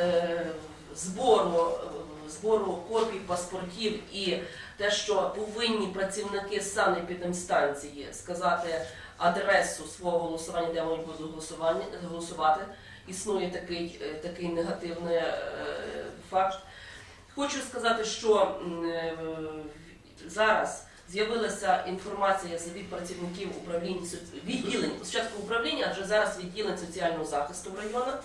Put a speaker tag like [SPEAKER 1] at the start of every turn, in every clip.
[SPEAKER 1] е, збору, збору копій паспортів і те, що повинні працівники санепідемстанції сказати адресу свого голосування, де вони будуть голосувати. Існує такий, е, такий негативний е, факт. Хочу сказати, що зараз з'явилася інформація від працівників управління відділень, спочатку управління, адже зараз відділень соціального захисту в районах.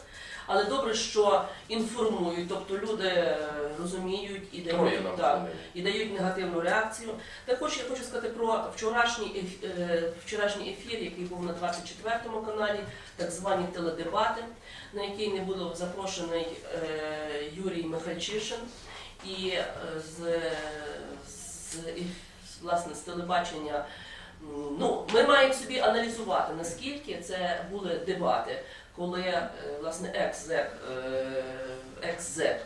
[SPEAKER 1] Але добре, що інформують, тобто люди е, розуміють і дають,
[SPEAKER 2] нам
[SPEAKER 1] так, і дають негативну реакцію. Також я хочу сказати про вчорашній еф- е, вчорашній ефір, який був на 24 каналі, так звані теледебати, на який не був запрошений е, Юрій Михальчишин. І з, з, власне, з телебачення ну, ми маємо собі аналізувати, наскільки це були дебати, коли е, власне екс-зек, е, екс-зек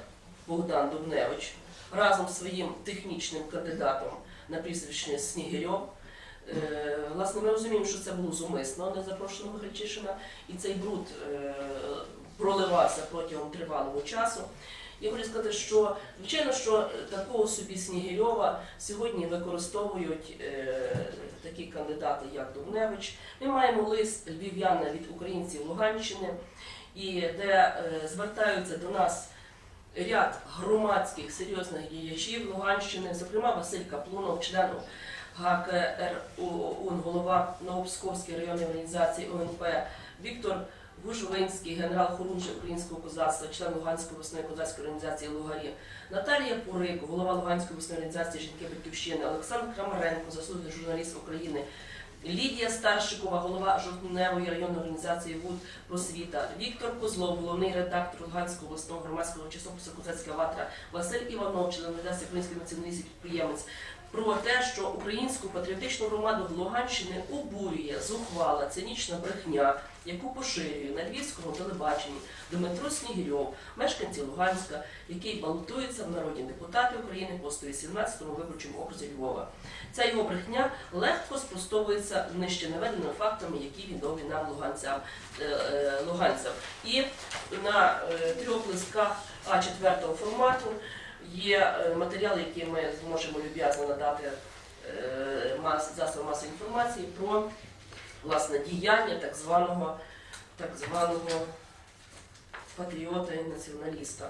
[SPEAKER 1] Богдан Дубневич разом з своїм технічним кандидатом на прізвище Снігирьов. Е, Власне, ми розуміємо, що це було зумисно, не запрошено Михальчишина, і цей бруд проливався протягом тривалого часу. Я хочу сказати, що звичайно, що такого собі Снігирьова сьогодні використовують е, такі кандидати, як Дубневич. Ми маємо лист львів'яна від українців Луганщини, і де е, звертаються до нас ряд громадських серйозних діячів Луганщини, зокрема Василь Каплунов, член ГКР ОУН, голова Новопсковської районної організації ОНП, Віктор Гужовинський, генерал Хорунжий українського козацтва, член Луганської обласної козацької організації Лугарі, Наталія Пурик, голова Луганської обласної організації Жінки Батьківщини, Олександр Крамаренко, заслужений журналіст України, Лідія Старшикова, голова Жовтневої районної організації ВУД Просвіта, Віктор Козлов, головний редактор Луганського обласного громадського часопису Козацька ватра, Василь Іванов, член організації Український націоналіст підприємець. Про те, що українську патріотичну громаду Луганщини обурює зухвала цинічна брехня, яку поширює на львівському телебаченні Дмитро Снігирьов, мешканці Луганська, який балотується в народні депутати України по 118-му виборчому окрузі Львова. Ця його брехня легко спростовується нижче наведеними фактами, які відомі нам луганцям. е, е, луганцям. І на е, трьох листках А4 формату є е, матеріали, які ми зможемо люб'язно надати е, засобам масової інформації про власне діяння так званого, так званого патріота і націоналіста.